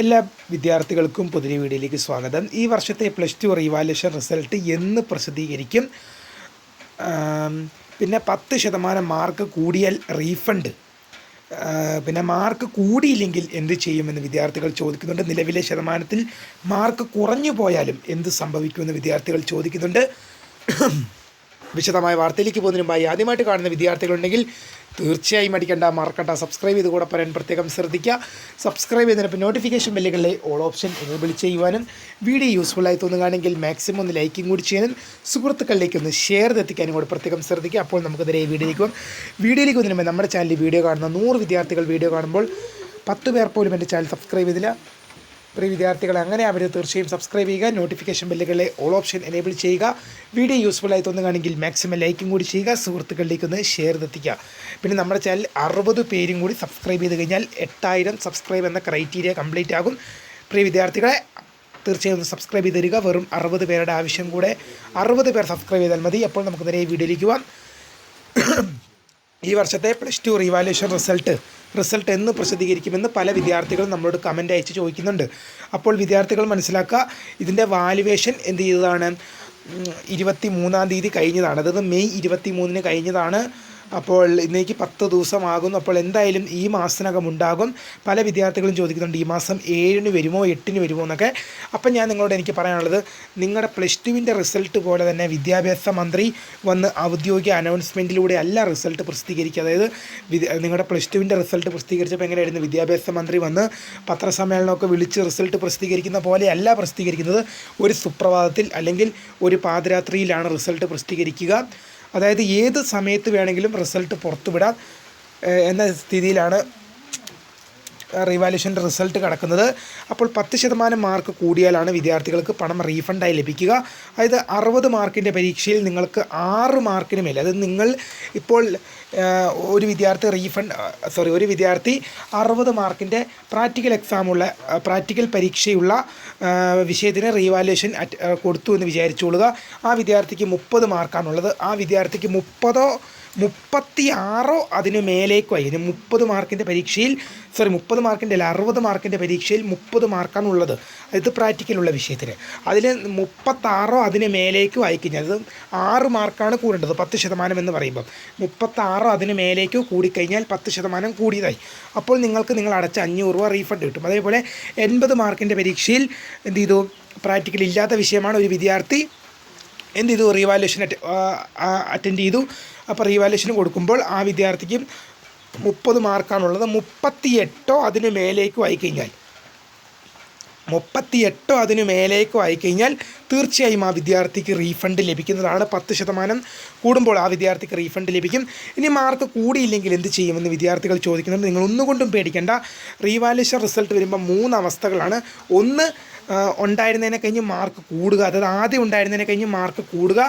എല്ലാ വിദ്യാർത്ഥികൾക്കും പുതിയ വീഡിയോയിലേക്ക് സ്വാഗതം. ഈ വർഷത്തെ പ്ലസ് ടു റീവാലുവേഷൻ റിസൾട്ട് എന്ന് പ്രസിദ്ധീകരിക്കും. പിന്നെ പത്ത് ശതമാനം മാർക്ക് കൂടിയാൽ റീഫണ്ട്. പിന്നെ മാർക്ക് കൂടിയില്ലെങ്കിൽ എന്ത് ചെയ്യുമെന്ന് വിദ്യാർത്ഥികൾ ചോദിക്കുന്നുണ്ട്. നിലവിലെ ശതമാനത്തിൽ മാർക്ക് കുറഞ്ഞു പോയാലും എന്ത് സംഭവിക്കുമെന്ന് വിദ്യാർത്ഥികൾ ചോദിക്കുന്നുണ്ട്. വിശദമായ വാർത്തയിലേക്ക് പോകുന്നതിന് മുമ്പായി ആദ്യമായിട്ട് കാണുന്ന വിദ്യാർത്ഥികളുണ്ടെങ്കിൽ തീർച്ചയായും അടിക്കേണ്ട മറക്കണ്ട. സബ്സ്ക്രൈബ് ചെയ്ത് കൂടെ പറയാൻ പ്രത്യേകം ശ്രദ്ധിക്കുക. സബ്സ്ക്രൈബ് ചെയ്തതിനൊപ്പം നോട്ടിഫിക്കേഷൻ ബെല്ലുകളിലെ ഓൾ ഓപ്ഷൻ എനേബിൾ ചെയ്യുവാനും വീഡിയോ യൂസ്ഫുൾ ആയി തോന്നുകയാണെങ്കിൽ മാക്സിമം ഒന്ന് ലൈക്കും കൂടി ചെയ്യാനും സുഹൃത്തുക്കളിലേക്ക് ഒന്ന് ഷെയർ എത്തിക്കാനും കൂടെ പ്രത്യേകം ശ്രദ്ധിക്കുക. അപ്പോൾ നമുക്കതിരെ വീഡിയോയിലേക്ക് പോകാം. വീഡിയോയിലേക്ക് പോകുന്നതിന് നമ്മുടെ ചാനലിൽ വീഡിയോ കാണുന്ന നൂറ് വിദ്യാർത്ഥികൾ വീഡിയോ കാണുമ്പോൾ പത്ത് പേർ പോലും എന്റെ ചാനൽ സബ്സ്ക്രൈബ് ചെയ്തില്ല. പ്രിയ വിദ്യാർത്ഥികളെ അങ്ങനെ അവർ തീർച്ചയായും സബ്സ്ക്രൈബ് ചെയ്യുക നോട്ടിഫിക്കേഷൻ ബെല്ലുകളെ ഓൾ ഓപ്ഷൻ എനേബിൾ ചെയ്യുക. വീഡിയോ യൂസ്ഫുൾ ആയി തോന്നുകയാണെങ്കിൽ മാക്സിമം ലൈക്കും കൂടി ചെയ്യുക സുഹൃത്തുക്കളിലേക്ക് ഒന്ന് ഷെയർ എത്തിക്കുക. പിന്നെ നമ്മുടെ ചാനൽ അറുപത് പേരും കൂടി സബ്സ്ക്രൈബ് ചെയ്ത് കഴിഞ്ഞാൽ എട്ടായിരം സബ്സ്ക്രൈബ് എന്ന ക്രൈറ്റീരിയ കംപ്ലീറ്റ് ആകും. പ്രിയ വിദ്യാർത്ഥികളെ തീർച്ചയായും സബ്സ്ക്രൈബ് ചെയ്ത് തരിക. വെറും അറുപത് പേരുടെ ആവശ്യം കൂടെ അറുപത് പേർ സബ്സ്ക്രൈബ് ചെയ്താൽ മതി. അപ്പോൾ നമുക്ക് നേരെ വീഡിയോയിലേക്ക് പോവാം. ഈ വർഷത്തെ plus two revaluation result result എന്ന് പ്രസിദ്ധീകരിക്കുമെന്ന് പല വിദ്യാർത്ഥികളും നമ്മളോട് കമന്റ് അയച്ച് ചോദിക്കുന്നുണ്ട്. അപ്പോൾ വിദ്യാർത്ഥികൾ മനസ്സിലാക്കുക ഇതിന്റെ വാലുവേഷൻ എന്ത് ചെയ്തതാണ്? ഇരുപത്തി മൂന്നാം തീയതി കഴിഞ്ഞതാണ്. അതായത് മെയ് ഇരുപത്തി മൂന്നിന് കഴിഞ്ഞതാണ്. അപ്പോൾ ഇന്നേക്ക് പത്ത് ദിവസമാകുന്നു. അപ്പോൾ എന്തായാലും ഈ മാസത്തിനകം ഉണ്ടാകും. പല വിദ്യാർത്ഥികളും ചോദിക്കുന്നുണ്ട് ഈ മാസം ഏഴിന് വരുമോ എട്ടിന് വരുമോ എന്നൊക്കെ. അപ്പം ഞാൻ നിങ്ങളോട് എനിക്ക് പറയാനുള്ളത് നിങ്ങളുടെ പ്ലസ് ടുവിന്റെ റിസൾട്ട് പോലെ തന്നെ വിദ്യാഭ്യാസ മന്ത്രി വന്ന് ഔദ്യോഗിക അനൗൺസ്മെന്റിലൂടെ അല്ല റിസൾട്ട് പ്രസിദ്ധീകരിക്കുക. അതായത് നിങ്ങളുടെ പ്ലസ് ടുവിന്റെ റിസൾട്ട് പ്രസിദ്ധീകരിച്ചപ്പോൾ എങ്ങനെയായിരുന്നു? വിദ്യാഭ്യാസ മന്ത്രി വന്ന് പത്രസമ്മേളനമൊക്കെ വിളിച്ച് റിസൾട്ട് പ്രസിദ്ധീകരിക്കുന്ന പോലെയല്ല പ്രസിദ്ധീകരിക്കുന്നത്. ഒരു സുപ്രഭാതത്തിൽ അല്ലെങ്കിൽ ഒരു പാതിരാത്രിയിലാണ് റിസൾട്ട് പ്രസിദ്ധീകരിക്കുക. അതായത് ഏത് സമയത്ത് വേണമെങ്കിലും റിസൾട്ട് പുറത്തുവിടാം എന്ന സ്ഥിതിയിലാണ് റിവാലുവേഷന്റെ റിസൾട്ട് കിടക്കുന്നത്. അപ്പോൾ പത്ത് ശതമാനം മാർക്ക് കൂടിയാലാണ് വിദ്യാർത്ഥികൾക്ക് പണം റീഫണ്ടായി ലഭിക്കുക. അതായത് അറുപത് മാർക്കിന്റെ പരീക്ഷയിൽ നിങ്ങൾക്ക് ആറ് മാർക്കിന് മേലെ അതായത് നിങ്ങൾ ഇപ്പോൾ ഒരു വിദ്യാർത്ഥി റീഫണ്ട് സോറി ഒരു വിദ്യാർത്ഥി അറുപത് മാർക്കിന്റെ പ്രാക്ടിക്കൽ എക്സാമുള്ള പ്രാക്ടിക്കൽ പരീക്ഷയുള്ള വിഷയത്തിന് റീവാലുവേഷൻ കൊടുത്തു എന്ന് വിചാരിച്ചുകൊള്ളുക ആ വിദ്യാർത്ഥിക്ക് മുപ്പത് മാർക്കാണുള്ളത് ആ വിദ്യാർത്ഥിക്ക് മുപ്പതോ മുപ്പത്തി ആറോ അതിന് മേലേക്കോ ആയി. മുപ്പത് മാർക്കിന്റെ പരീക്ഷയിൽ സോറി മുപ്പത് മാർക്കിന്റെ അല്ല അറുപത് മാർക്കിന്റെ പരീക്ഷയിൽ മുപ്പത് മാർക്കാണ് ഉള്ളത്. പ്രാക്ടിക്കലുള്ള വിഷയത്തിൽ അതിൽ മുപ്പത്താറോ അതിന് മേലേക്കോ ആയിക്കഴിഞ്ഞാൽ അത് ആറ് മാർക്കാണ് കൂടേണ്ടത് പത്ത് ശതമാനം എന്ന് പറയുമ്പം. മുപ്പത്താറോ അതിന് മേലേക്കോ കൂടിക്കഴിഞ്ഞാൽ പത്ത് ശതമാനം കൂടിയതായി. അപ്പോൾ നിങ്ങൾക്ക് നിങ്ങൾ അടച്ച അഞ്ഞൂറ് രൂപ റീഫണ്ട് കിട്ടും. അതേപോലെ എൺപത് മാർക്കിന്റെ പരീക്ഷയിൽ എന്ത് ചെയ്തു? പ്രാക്ടിക്കൽ ഇല്ലാത്ത വിഷയമാണ് ഒരു വിദ്യാർത്ഥി എന്ത് ചെയ്തു? റീവാലുവേഷൻ അറ്റൻഡ് ചെയ്തു. അപ്പോൾ റീവാലുവേഷൻ കൊടുക്കുമ്പോൾ ആ വിദ്യാർത്ഥിക്ക് മുപ്പത് മാർക്കാണുള്ളത്. മുപ്പത്തി എട്ടോ അതിന് മേലേക്കോ ആയിക്കഴിഞ്ഞാൽ മുപ്പത്തി എട്ടോ അതിന് മേലേക്കോ ആയിക്കഴിഞ്ഞാൽ തീർച്ചയായും ആ വിദ്യാർത്ഥിക്ക് റീഫണ്ട് ലഭിക്കുന്നതാണ്. പത്ത് ശതമാനം കൂടുമ്പോൾ ആ വിദ്യാർത്ഥിക്ക് റീഫണ്ട് ലഭിക്കും. ഇനി മാർക്ക് കൂടിയില്ലെങ്കിൽ എന്ത് ചെയ്യുമെന്ന് വിദ്യാർത്ഥികൾ ചോദിക്കുന്നുണ്ട്. നിങ്ങൾ ഒന്നുകൊണ്ടും പേടിക്കേണ്ട. റീവാലുവേഷൻ റിസൾട്ട് വരുമ്പോൾ മൂന്ന് അവസ്ഥകളാണ്. ഒന്ന് ഉണ്ടായിരുന്നതിനെ കഴിഞ്ഞ് മാർക്ക് കൂടുക. അതായത് ആദ്യം ഉണ്ടായിരുന്നതിനെ കഴിഞ്ഞ് മാർക്ക് കൂടുക.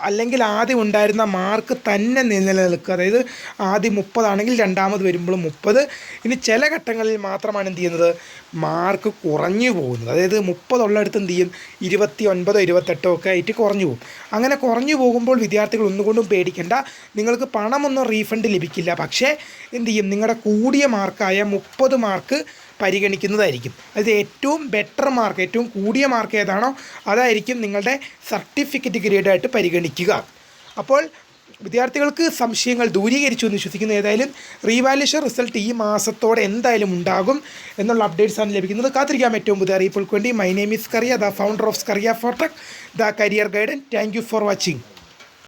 അല്ലെങ്കിൽ ആദ്യം ഉണ്ടായിരുന്ന മാർക്ക് തന്നെ നിലനിൽക്കുക. അതായത് ആദ്യം മുപ്പതാണെങ്കിൽ രണ്ടാമത് വരുമ്പോൾ മുപ്പത്. ഇനി ചില ഘട്ടങ്ങളിൽ മാത്രമാണ് എന്ത് ചെയ്യുന്നത്? മാർക്ക് കുറഞ്ഞു പോകുന്നത്. അതായത് മുപ്പതുള്ളിടത്ത് എന്ത് ചെയ്യും? ഇരുപത്തി ഒൻപതോ ഇരുപത്തെട്ടോ ഒക്കെ ആയിട്ട് കുറഞ്ഞു പോകും. അങ്ങനെ കുറഞ്ഞു പോകുമ്പോൾ വിദ്യാർത്ഥികൾ ഒന്നുകൊണ്ടും പേടിക്കേണ്ട. നിങ്ങൾക്ക് പണമൊന്നും റീഫണ്ട് ലഭിക്കില്ല. പക്ഷേ എന്ത് ചെയ്യും? നിങ്ങളുടെ കൂടിയ മാർക്കായ മുപ്പത് മാർക്ക് പരിഗണിക്കുന്നതായിരിക്കും. അതായത് ഏറ്റവും ബെറ്റർ മാർക്ക് ഏറ്റവും കൂടിയ മാർക്ക് ഏതാണോ അതായിരിക്കും നിങ്ങളുടെ സർട്ടിഫിക്കറ്റ് ഗ്രേഡായിട്ട് പരിഗണിക്കുക. അപ്പോൾ വിദ്യാർത്ഥികൾക്ക് സംശയങ്ങൾ ദൂരീകരിച്ചു എന്ന് വിശ്വസിക്കുന്ന. ഏതായാലും റീവാലുവേഷൻ റിസൾട്ട് ഈ മാസത്തോടെ എന്തായാലും ഉണ്ടാകും എന്നുള്ള അപ്ഡേറ്റ്സ് ആണ് ലഭിക്കുന്നത്. കാത്തിരിക്കാം ഏറ്റവും പുതിയ അറിയിപ്പുകൾക്ക് വേണ്ടി. My name is Kariya the founder of Scaria tech the career guidance thank you for watching